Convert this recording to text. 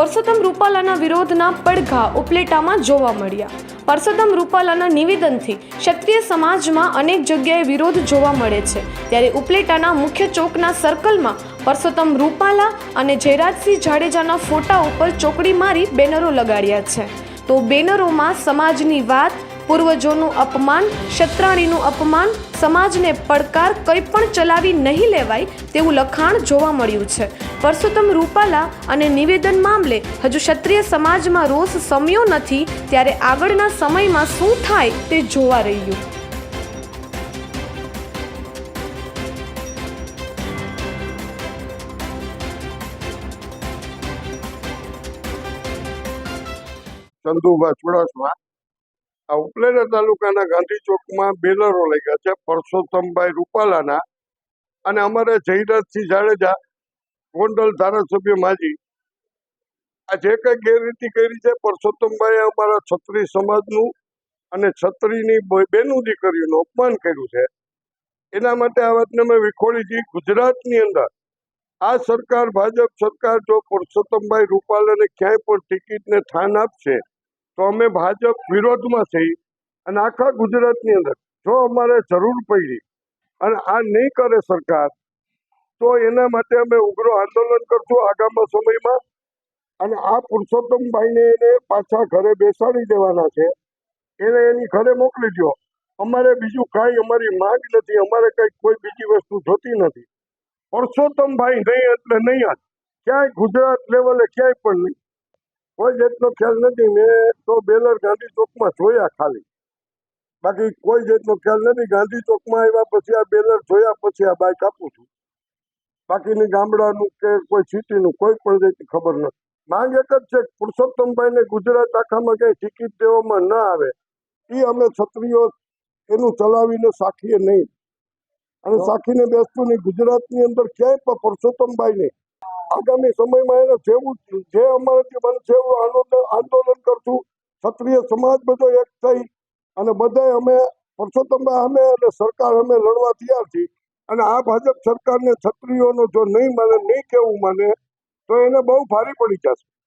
પરસોત્તમ રૂપાલાના વિરોધના પડઘા ઉપલેટામાં જોવા મળ્યા. પરસોત્તમ રૂપાલાના નિવેદનથી ક્ષત્રિય સમાજમાં અનેક જગ્યાએ વિરોધ જોવા મળે છે. ત્યારે ઉપલેટાના મુખ્ય ચોકના સર્કલમાં પરસોત્તમ રૂપાલા અને જયરાજસિંહ જાડેજાના ફોટા ઉપર ચોકડી મારી બેનરો લગાડ્યા છે. તો બેનરોમાં સમાજની વાત પૂર્વજોનું અપમાન, ક્ષત્રાણીનું અપમાન, સમાજને પડકાર કંઈ પણ ચલાવી નહીં લેવાય તેવું લખાણ જોવા મળ્યું છે. પરસોત્તમ રૂપાલા અને નિવેદન મામલે હજુ ક્ષત્રિય સમાજમાં રોષ સમ્યો નથી ત્યારે આગળના સમયમાં શું થાય તે જોવા રહ્યું. ચંદુભા ચુડાસમા. આ ઉપલેટા તાલુકાના ગાંધી ચોકમાં બેલરો લાગ્યા છે, પરસોત્તમભાઈ રૂપાલાના. અને અમારે જયરાજસિંહ જાડેજા, ગોંડલ ધારાસભ્ય માજી. આ જે કઈ ગેરરીતિ કરી છે, પરસોત્તમભાઈએ અમારા છત્રી સમાજનું અને છત્રીની બેનું દીકરીનું અપમાન કર્યું છે. એના માટે આ વાતને મેં વિખોડી હતી ગુજરાતની અંદર. આ સરકાર, ભાજપ સરકાર જો પરસોત્તમભાઈ રૂપાલાને ક્યાંય પણ ટિકિટને સ્થાન આપશે તો અમે ભાજપ વિરોધમાં થઈ અને આખા ગુજરાતની અંદર જો અમારે જરૂર પડી અને આ નહીં કરે સરકાર, તો એના માટે અમે ઉગ્ર આંદોલન કરશું આગામી સમયમાં. અને આ પુરુષોત્તમભાઈને એને પાછા ઘરે બેસાડી દેવાના છે. એને એની ઘરે મોકલી દો અમારે બીજું કાંઈ અમારી માંગ નથી, અમારે કંઈ કોઈ બીજી વસ્તુ જોતી નથી. પરસોત્તમભાઈ નહીં એટલે નહીં જ. ક્યાંય ગુજરાત લેવલે ક્યાંય પણ નહીં. કોઈ જાતનો ખ્યાલ નથી. મેં તો બેલર ગાંધી ચોકમાં જોયા ખાલી. બાકી કોઈ જાતનો ખ્યાલ નથી. ગાંધી ચોકમાં આવ્યા પછી આ બેલર જોયા પછી આ બાઇક આપું છું. બાકીની ગામડાનું કે કોઈ સિટીનું કોઈ પણ જાતની ખબર નથી. માંગ એક જ છે પુરુષોત્તમભાઈને ગુજરાત આખામાં કંઈ ટિકિટ દેવામાં ન આવે. એ અમે છત્રીઓ એનું ચલાવીને સાખીએ નહીં. અને સાખીને બેસતું નહીં. ગુજરાતની અંદર ક્યાંય પણ પુરુષોત્તમભાઈને આગામી સમયમાં એને જેવું જે અમારાથી બનશે એવું આંદોલન કરશું. ક્ષત્રિય સમાજ બધો એક થઈ અને બધાય અમે પરસોત્તમભાઈ અમે અને સરકાર અમે લડવા તૈયાર છીએ. અને આ ભાજપ સરકારને ક્ષત્રિયોનો જો નહીં માને, નહીં કેવું માને, તો એને બહુ ભારી પડી જશે.